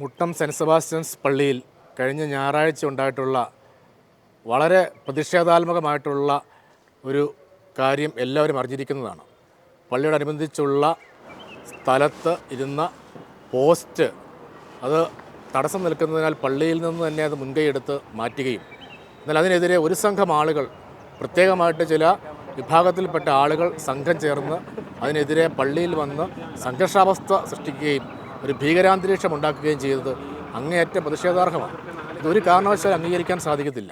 Muttom saint Sebastian's പള്ളിയിൽ കഴിഞ്ഞ ഞായറാഴ്ച ഉണ്ടായിട്ടുള്ള വളരെ പ്രതിഷേധാത്മകമായിട്ടുള്ള ഒരു കാര്യം എല്ലാവരും അറിഞ്ഞിരിക്കുന്നതാണ്. പള്ളിയോടനുബന്ധിച്ചുള്ള സ്ഥലത്ത് ഇരുന്ന പോസ്റ്റ് അത് തടസ്സം നിൽക്കുന്നതിനാൽ പള്ളിയിൽ നിന്ന് തന്നെ അത് മുൻകൈയെടുത്ത് മാറ്റുകയും. എന്നാൽ അതിനെതിരെ ഒരു സംഘം ആളുകൾ പ്രത്യേകമായിട്ട് ചില വിഭാഗത്തിൽപ്പെട്ട ആളുകൾ സംഘം ചേർന്ന് അതിനെതിരെ പള്ളിയിൽ വന്ന് സംഘർഷാവസ്ഥ സൃഷ്ടിക്കുകയും ഒരു ഭീകരാന്തരീക്ഷം ഉണ്ടാക്കുകയും ചെയ്തത് അങ്ങേയറ്റം പ്രതിഷേധാർഹമാണ്. ഇതൊരു കാരണവശാലും അംഗീകരിക്കാൻ സാധിക്കത്തില്ല.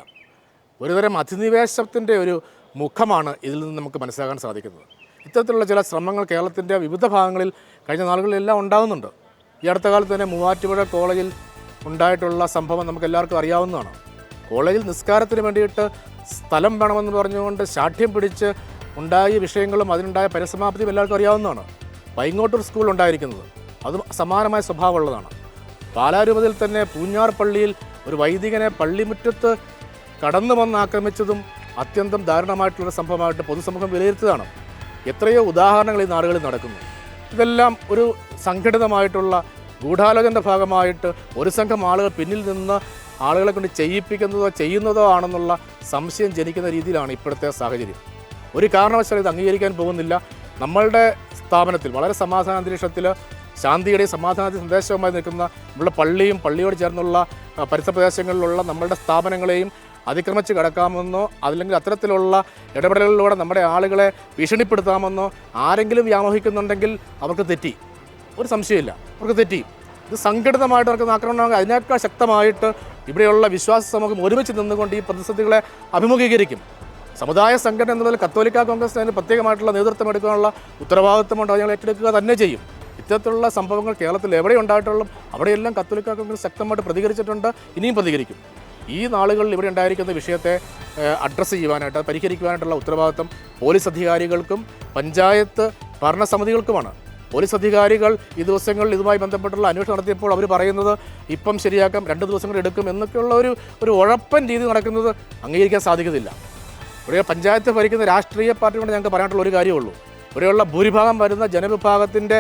ഒരുതരം അധിനിവേശത്തിന്റെ ഒരു മുഖമാണ് ഇതിൽ നിന്ന് നമുക്ക് മനസ്സിലാക്കാൻ സാധിക്കുന്നത്. ഇത്തരത്തിലുള്ള ചില ശ്രമങ്ങൾ കേരളത്തിന്റെ വിവിധ ഭാഗങ്ങളിൽ കഴിഞ്ഞ നാളുകളിലെല്ലാം ഉണ്ടാകുന്നുണ്ട്. ഈ അടുത്ത കാലത്ത് തന്നെ മൂവാറ്റുപുഴ കോളേജിൽ ഉണ്ടായിട്ടുള്ള സംഭവം നമുക്ക് എല്ലാവർക്കും അറിയാവുന്നതാണ്. കോളേജിൽ നിസ്കാരത്തിന് വേണ്ടിയിട്ട് സ്ഥലം വേണമെന്ന് പറഞ്ഞുകൊണ്ട് ശാഠ്യം പിടിച്ച് ഉണ്ടായ വിഷയങ്ങളും അതിനുണ്ടായ പരിസമാപ്തിയും എല്ലാവർക്കും അറിയാവുന്നതാണ്. പൈങ്ങോട്ടൂർ സ്കൂൾ ഉണ്ടായിരിക്കുന്നത്. അത് സമാനമായ സ്വഭാവമുള്ളതാണ്. പാലാരൂപതയിൽ തന്നെ പൂഞ്ഞാർ പള്ളിയിൽ ഒരു വൈദികനെ പള്ളിമുറ്റത്ത് കടന്നു വന്ന് ആക്രമിച്ചതും അത്യന്തം ദാരുണമായിട്ടുള്ള സംഭവമായിട്ട് പൊതുസമൂഹം വിലയിരുത്തിയതാണ്. എത്രയോ ഉദാഹരണങ്ങൾ ഈ നാടുകളിൽ നടക്കുന്നു. ഇതെല്ലാം ഒരു സംഘടിതമായിട്ടുള്ള ഗൂഢാലോചനയുടെ ഭാഗമായിട്ട് ഒരു സംഘം ആളുകൾ പിന്നിൽ നിന്ന് ആളുകളെ കൊണ്ട് ചെയ്യിപ്പിക്കുന്നതോ ചെയ്യുന്നതോ ആണെന്നുള്ള സംശയം ജനിക്കുന്ന രീതിയിലാണ് ഇപ്പോഴത്തെ സാഹചര്യം. ഒരു കാരണവശാലും ഇത് അംഗീകരിക്കാൻ പോകുന്നില്ല. നമ്മളുടെ സ്ഥാപനത്തിൽ വളരെ സമാധാന അന്തരീക്ഷത്തിൽ ശാന്തിയുടെയും സമാധാനത്തിന്റെ സന്ദേശവുമായി നിൽക്കുന്ന നമ്മുടെ പള്ളിയും പള്ളിയോട് ചേർന്നുള്ള പരിസര പ്രദേശങ്ങളിലുള്ള നമ്മളുടെ സ്ഥാപനങ്ങളെയും അതിക്രമിച്ച് കടക്കാമെന്നോ അല്ലെങ്കിൽ അത്തരത്തിലുള്ള ഇടപെടലുകളിലൂടെ നമ്മുടെ ആളുകളെ ഭീഷണിപ്പെടുത്താമെന്നോ ആരെങ്കിലും വ്യാമോഹിക്കുന്നുണ്ടെങ്കിൽ അവർക്ക് തെറ്റി. ഒരു സംശയമില്ല അവർക്ക് തെറ്റി. ഇത് സംഘടിതമായിട്ട് നടക്കുന്ന ആക്രമണമാണെങ്കിൽ അതിനേക്കാൾ ശക്തമായിട്ട് ഇവിടെയുള്ള വിശ്വാസ സമൂഹം ഒരുമിച്ച് നിന്നുകൊണ്ട് ഈ പ്രതിസന്ധികളെ അഭിമുഖീകരിക്കും. സമുദായ സംഘടന എന്നതിൽ കത്തോലിക്ക കോൺഗ്രസ് അതിന് പ്രത്യേകമായിട്ടുള്ള നേതൃത്വം എടുക്കാനുള്ള ഉത്തരവാദിത്വമുണ്ട് അത് ഞങ്ങൾ ഏറ്റെടുക്കുക തന്നെ ചെയ്യും. ഇത്തരത്തിലുള്ള സംഭവങ്ങൾ കേരളത്തിൽ എവിടെ ഉണ്ടായിട്ടുള്ളൂ അവിടെയെല്ലാം കത്തോലിക്കാർക്ക് ശക്തമായിട്ട് പ്രതികരിച്ചിട്ടുണ്ട് ഇനിയും പ്രതികരിക്കും. ഈ നാളുകളിൽ ഇവിടെ ഉണ്ടായിരിക്കുന്ന വിഷയത്തെ അഡ്രസ്സ് ചെയ്യുവാനായിട്ട് പരിഹരിക്കുവാനായിട്ടുള്ള ഉത്തരവാദിത്വം പോലീസ് അധികാരികൾക്കും പഞ്ചായത്ത് ഭരണസമിതികൾക്കുമാണ്. പോലീസ് അധികാരികൾ ഈ ദിവസങ്ങളിൽ ഇതുമായി ബന്ധപ്പെട്ടുള്ള അന്വേഷണം നടത്തിയപ്പോൾ അവർ പറയുന്നത് ഇപ്പം ശരിയാക്കാം രണ്ട് ദിവസങ്ങൾ എടുക്കും എന്നൊക്കെയുള്ള ഒരു ഒരു ഉഴപ്പൻ രീതി നടക്കുന്നത് അംഗീകരിക്കാൻ സാധിക്കത്തില്ല ഇവിടെ പഞ്ചായത്ത് ഭരിക്കുന്ന രാഷ്ട്രീയ പാർട്ടി കൊണ്ട് ഞങ്ങൾക്ക് പറയാനുള്ള ഒരു കാര്യമുള്ളൂ. ഇവിടെയുള്ള ഭൂരിഭാഗം വരുന്ന ജനവിഭാഗത്തിന്റെ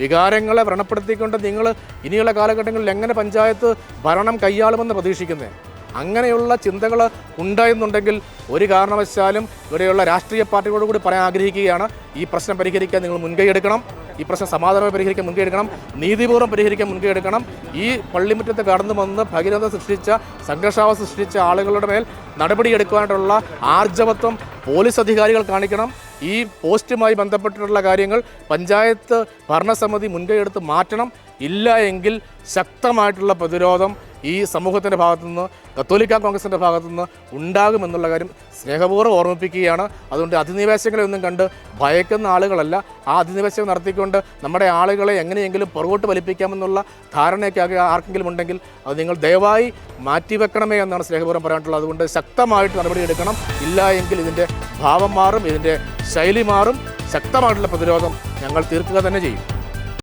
വികാരങ്ങളെ വ്രണപ്പെടുത്തിക്കൊണ്ട് നിങ്ങൾ ഇനിയുള്ള കാലഘട്ടങ്ങളിൽ എങ്ങനെ പഞ്ചായത്ത് ഭരണം കൈയാളുമെന്ന് പ്രതീക്ഷിക്കുന്നത് അങ്ങനെയുള്ള ചിന്തകൾ ഉണ്ടായെന്നുണ്ടെങ്കിൽ ഒരു കാരണവശാലും ഇവിടെയുള്ള രാഷ്ട്രീയ പാർട്ടികളോട് കൂടി പറയാൻ ആഗ്രഹിക്കുകയാണ്. ഈ പ്രശ്നം പരിഹരിക്കാൻ നിങ്ങൾ മുൻകൈ എടുക്കണം. ഈ പ്രശ്നം സമാധാനമായി പരിഹരിക്കാൻ മുൻകൈ എടുക്കണം നീതിപൂർവം പരിഹരിക്കാൻ മുൻകൈ എടുക്കണം ഈ പള്ളിമുറ്റത്ത് കടന്നു വന്ന് ഭഗീരഥ സൃഷ്ടിച്ച സംഘർഷാവസ്ഥ സൃഷ്ടിച്ച ആളുകളുടെ മേൽ നടപടിയെടുക്കാനായിട്ടുള്ള ആർജവത്വം പോലീസ് അധികാരികൾ കാണിക്കണം. ഈ പോസ്റ്റുമായി ബന്ധപ്പെട്ടിട്ടുള്ള കാര്യങ്ങൾ പഞ്ചായത്ത് ഭരണസമിതി മുൻകൈയെടുത്ത് മാറ്റണം. ഇല്ല എങ്കിൽ ശക്തമായിട്ടുള്ള പ്രതിരോധം ഈ സമൂഹത്തിന്റെ ഭാഗത്തുനിന്ന് കത്തോലിക്ക കോൺഗ്രസിന്റെ ഭാഗത്തുനിന്ന് ഉണ്ടാകുമെന്നുള്ള കാര്യം സ്നേഹപൂർവം ഓർമ്മിപ്പിക്കുകയാണ്. അതുകൊണ്ട് അധിനിവേശങ്ങളെ ഒന്നും കണ്ട് ഭയക്കുന്ന ആളുകളല്ല. ആ അധിനിവേശം നടത്തിക്കൊണ്ട് നമ്മുടെ ആളുകളെ എങ്ങനെയെങ്കിലും പുറകോട്ട് വലിപ്പിക്കാമെന്നുള്ള ധാരണയൊക്കെ ആർക്കെങ്കിലും ഉണ്ടെങ്കിൽ അത് നിങ്ങൾ ദയവായി മാറ്റിവെക്കണമേ എന്നാണ് സ്നേഹപൂർവം പറയാനുള്ളത്. അതുകൊണ്ട് ശക്തമായിട്ട് നടപടിയെടുക്കണം ഇല്ല എങ്കിൽ ഇതിന്റെ ഭാവം മാറും ഇതിന്റെ ശൈലി മാറും. ശക്തമായിട്ടുള്ള പ്രതിരോധം ഞങ്ങൾ തീർക്കുക തന്നെ ചെയ്യും.